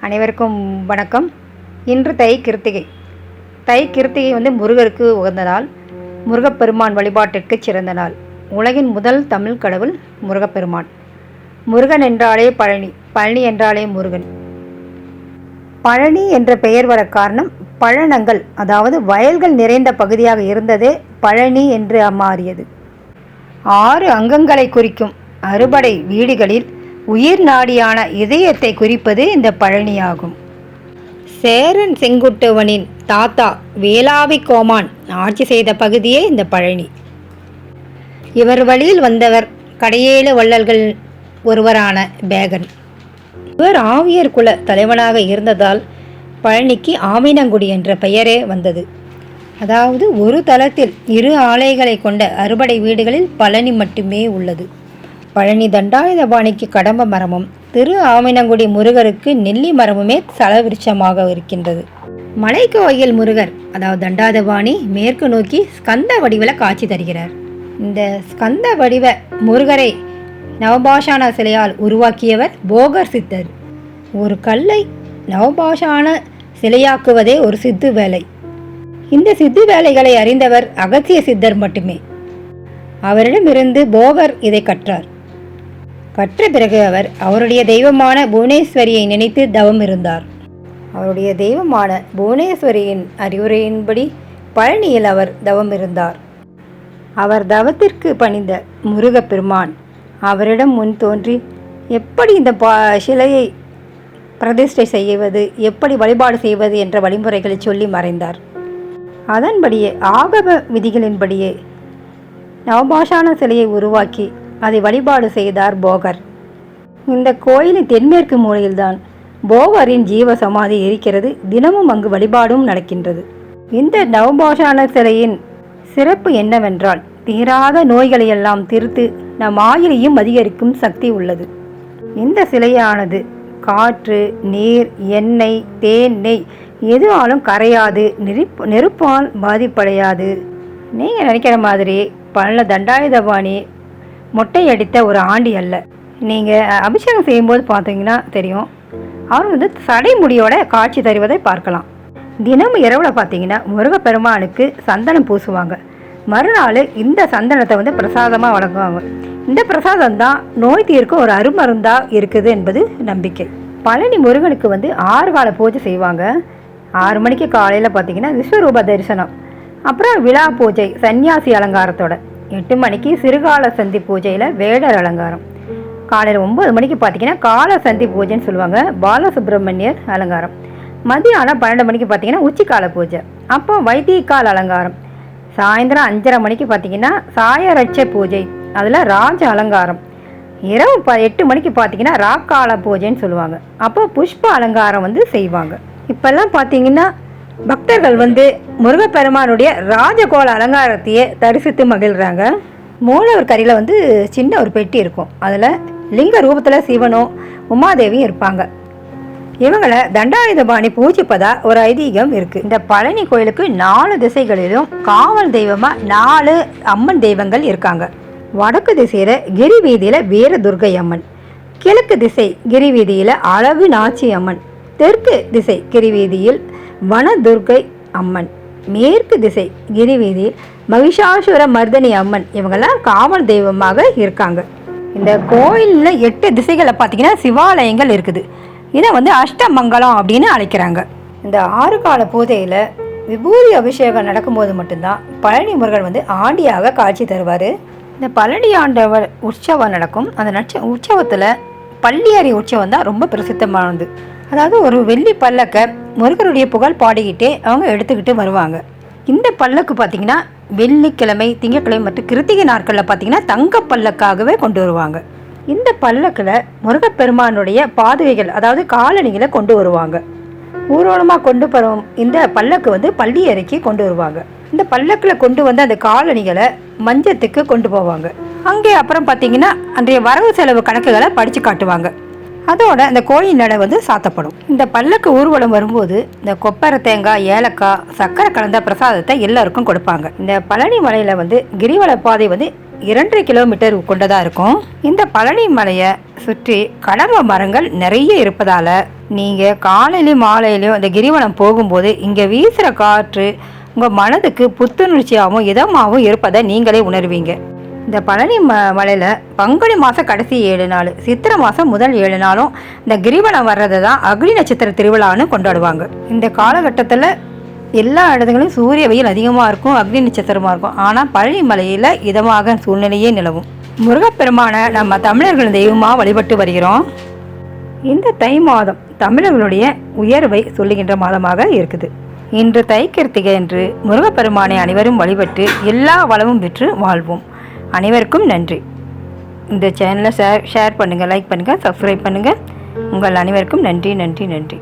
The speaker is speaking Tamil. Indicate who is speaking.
Speaker 1: அனைவருக்கும் வணக்கம். இன்று தை கிருத்திகை. தை கிருத்திகை வந்து முருகருக்கு உகந்த நாள். முருகப்பெருமான் வழிபாட்டிற்கு சிறந்த நாள். உலகின் முதல் தமிழ் கடவுள் முருகப்பெருமான். முருகன் என்றாலே பழனி. பழனி என்றாலே முருகன். பழனி என்ற பெயர் வர காரணம் பழனங்கள் அதாவது வயல்கள் நிறைந்த பகுதியாக இருந்ததே பழனி என்று மாறியது ஆறு அங்கங்களை குறிக்கும் அறுபடை வீடுகளில் உயிர் நாடியான இதயத்தை குறிப்பது இந்த பழனியாகும். சேரன் செங்குட்டுவனின் தாத்தா வேளாவி கோமான் ஆட்சி செய்த பகுதியே இந்த பழனி. இவர் வழியில் வந்தவர் கடையேழு வள்ளல்கள் ஒருவரான பேகன். இவர் ஆவியர் குல தலைவனாக இருந்ததால் பழனிக்கு ஆவினங்குடி என்ற பெயரே வந்தது. அதாவது ஒரு தளத்தில் இரு ஆலைகளை கொண்ட அறுபடை வீடுகளில் பழனி மட்டுமே உள்ளது. பழனி தண்டாயுதபாணிக்கு கடம்ப மரமும் திரு ஆமினங்குடி முருகருக்கு நெல்லி மரமுமே தலவிருட்சமாக இருக்கின்றது. மலைக்கோயில் முருகர் அதாவது தண்டாதபாணி மேற்கு நோக்கி ஸ்கந்த வடிவில் காட்சி தருகிறார். இந்த ஸ்கந்த வடிவ முருகரை நவபாஷான சிலையால் உருவாக்கியவர் போகர் சித்தர். ஒரு கல்லை நவபாஷான சிலையாக்குவதே ஒரு சித்து வேலை. இந்த சித்து வேலைகளை அறிந்தவர் அகத்திய சித்தர் மட்டுமே. அவரிடமிருந்து போகர் இதை கற்றார். கற்ற பிறகு அவர் அவருடைய தெய்வமான புவனேஸ்வரியை நினைத்து தவம் இருந்தார். அவருடைய தெய்வமான புவனேஸ்வரியின் அறிவுரையின்படி பழனியில் அவர் தவம் இருந்தார். அவர் தவத்திற்கு பணிந்த முருகப்பெருமான் அவரிடம் முன் தோன்றி எப்படி இந்த பா சிலையை பிரதிஷ்டை செய்வது எப்படி வழிபாடு செய்வது என்ற வழிமுறைகளை சொல்லி மறைந்தார். அதன்படியே ஆகம விதிகளின்படியே நவபாஷான சிலையை உருவாக்கி அதை வழிபாடு செய்தார் போகர். இந்த கோயிலின் தென்மேற்கு மூலையில்தான். போகரின் ஜீவ சமாதி இருக்கிறது. தினமும் அங்கு வழிபாடும் நடக்கின்றது. இந்த நவபாஷான சிலையின் சிறப்பு என்னவென்றால் தீராத நோய்களையெல்லாம் திருத்து நம் ஆயிலையும் அதிகரிக்கும் சக்தி உள்ளது. இந்த சிலையானது காற்று நீர் எண்ணெய் தேன் நெய் எதுவாலும் கரையாது. நெருப்பு நெருப்பால் பாதிப்படையாது. நீங்கள் நினைக்கிற மாதிரி பல தண்டாயுதபாணி மொட்டையடித்த ஒரு ஆண்டி அல்ல. நீங்கள் அபிஷேகம் செய்யும்போது பார்த்தீங்கன்னா தெரியும் அவர் வந்து சடைமுடியோட காட்சி தருவதை பார்க்கலாம். தினமும் இரவில் பார்த்தீங்கன்னா முருகப்பெருமானுக்கு சந்தனம் பூசுவாங்க. மறுநாள் இந்த சந்தனத்தை வந்து பிரசாதமாக வழங்குவாங்க. இந்த பிரசாதம் தான் நோய் தீர்க்க ஒரு அருமருந்தாக இருக்குது என்பது நம்பிக்கை. பழனி முருகனுக்கு வந்து ஆறு கால பூஜை செய்வாங்க. ஆறு மணிக்கு காலையில் பார்த்தீங்கன்னா விஸ்வரூப தரிசனம். அப்புறம் விழா பூஜை சன்னியாசி அலங்காரத்தோட. எட்டு மணிக்கு சிறுகால சந்தி பூஜையில் வேடர் அலங்காரம். காலையில் ஒம்பது மணிக்கு பார்த்தீங்கன்னா கால சந்தி பூஜைன்னு சொல்லுவாங்க. பாலசுப்ரமணியர் அலங்காரம். மதியானம் பன்னெண்டு மணிக்கு பார்த்தீங்கன்னா உச்சிக்கால பூஜை. அப்போ வைத்தியக்கால் அலங்காரம். சாயந்தரம் அஞ்சரை மணிக்கு பார்த்தீங்கன்னா சாயரட்ச பூஜை. அதில் ராஜ அலங்காரம். இரவு ப எட்டு மணிக்கு பார்த்தீங்கன்னா ராக்கால பூஜைன்னு சொல்லுவாங்க. அப்போ புஷ்ப அலங்காரம் வந்து செய்வாங்க. இப்போல்லாம் பார்த்தீங்கன்னா பக்தர்கள் வந்து முருகப்பெருமானுடைய ராஜகோல அலங்காரத்தையே தரிசித்து மகிழ்கிறாங்க மூலவர் கரையில் வந்து சின்ன ஒரு பெட்டி இருக்கும். அதில் லிங்க ரூபத்தில் சிவனும் உமாதேவியும் இருப்பாங்க. இவங்களை தண்டாயுதபாணி பூஜிப்பதா ஒரு ஐதீகம் இருக்கு. இந்த பழனி கோயிலுக்கு நாலு திசைகளிலும் காவல் தெய்வமா நாலு அம்மன் தெய்வங்கள் இருக்காங்க. வடக்கு திசையில கிரி வீதியில வீர துர்கை அம்மன். கிழக்கு திசை கிரி வீதியில அழகு நாச்சி அம்மன் தெற்கு திசை கிரி வீதியில் வனதுர்கை அம்மன். மேற்கு திசை கிரிவீதியில் மகிஷாசுர மர்தனி அம்மன். இவங்கெல்லாம் காவல் தெய்வமாக இருக்காங்க. இந்த கோயிலில் எட்டு திசைகளில் பார்த்தீங்கன்னா சிவாலயங்கள் இருக்குது. இதை வந்து அஷ்டமங்கலம் அப்படின்னு அழைக்கிறாங்க. இந்த ஆறு கால பூஜையில் விபூதி அபிஷேகம் நடக்கும்போது மட்டும்தான் பழனி முருகன் வந்து ஆண்டியாக காட்சி தருவார். இந்த பழனி ஆண்டவர் உற்சவம் நடக்கும். அந்த நட்ச உற்சவத்தில் பள்ளியறை உற்சவம் தான் ரொம்ப பிரசித்தமானது. அதாவது ஒரு வெள்ளி பல்லக்கை முருகருடைய புகழ் பாடிக்கிட்டே அவங்க எடுத்துக்கிட்டு வருவாங்க. இந்த பல்லக்கு பார்த்தீங்கன்னா வெள்ளிக்கிழமை திங்கட்கிழமை மற்றும் கிருத்திகை நாட்களில் பார்த்தீங்கன்னா தங்க பல்லக்காகவே கொண்டு வருவாங்க. இந்த பல்லக்கில் முருகப்பெருமானுடைய பாதுகைகள் அதாவது காலணிகளை கொண்டு வருவாங்க. ஊர்வலமாக கொண்டு வரும் இந்த பல்லக்கு வந்து பள்ளி அறைக்கு கொண்டு வருவாங்க. இந்த பல்லக்கில் கொண்டு வந்த அந்த காலணிகளை மஞ்சத்துக்கு கொண்டு போவாங்க. அங்கே அப்புறம் பார்த்தீங்கன்னா அன்றைய வரவு செலவு கணக்குகளை படித்து காட்டுவாங்க. அதோட இந்த கோயில் நடை வந்து சாத்தப்படும். இந்த பல்லக்கு ஊர்வலம் வரும்போது இந்த கொப்பரை தேங்காய் ஏலக்காய் சர்க்கரை கலந்த பிரசாதத்தை எல்லாருக்கும் கொடுப்பாங்க. இந்த பழனி மலையில வந்து கிரிவல பாதை வந்து இரண்டரை கிலோமீட்டர் கொண்டதாக இருக்கும். இந்த பழனி மலையை சுற்றி கடம்ப மரங்கள் நிறைய இருப்பதால் நீங்கள் காலையிலையும் மாலையிலையும் இந்த கிரிவலம் போகும்போது இங்கே வீசுகிற காற்று உங்கள் மனதுக்கு புத்துணர்ச்சியாகவும் இதமாகவும் இருப்பதை நீங்களே உணர்வீங்க. இந்த பழனி ம மலையில் பங்குனி மாதம் கடைசி ஏழு நாள் சித்திரை மாதம் முதல் ஏழு நாளும் இந்த கிரிவலம் வர்றது தான் அக்னி நட்சத்திர திருவிழான்னு கொண்டாடுவாங்க. இந்த காலகட்டத்தில் எல்லா இடத்துலையும் சூரிய வெயில் அதிகமாக இருக்கும் அக்னி நட்சத்திரமாக இருக்கும். ஆனால் பழனி மலையில் இதமாக சூழ்நிலையே நிலவும். முருகப்பெருமானை நம்ம தமிழர்கள் தெய்வமாக வழிபட்டு வருகிறோம். இந்த தை மாதம் தமிழர்களுடைய உயர்வை சொல்லுகின்ற மாதமாக இருக்குது. இன்று தை கிருத்திகை என்று முருகப்பெருமானை அனைவரும் வழிபட்டு எல்லா வளமும் பெற்று வாழ்வோம். அனைவருக்கும் நன்றி. இந்த சேனலை ஷேர் ஷேர் பண்ணுங்கள் லைக் பண்ணுங்கள் சப்ஸ்கிரைப் பண்ணுங்கள் உங்கள் அனைவருக்கும் நன்றி நன்றி நன்றி.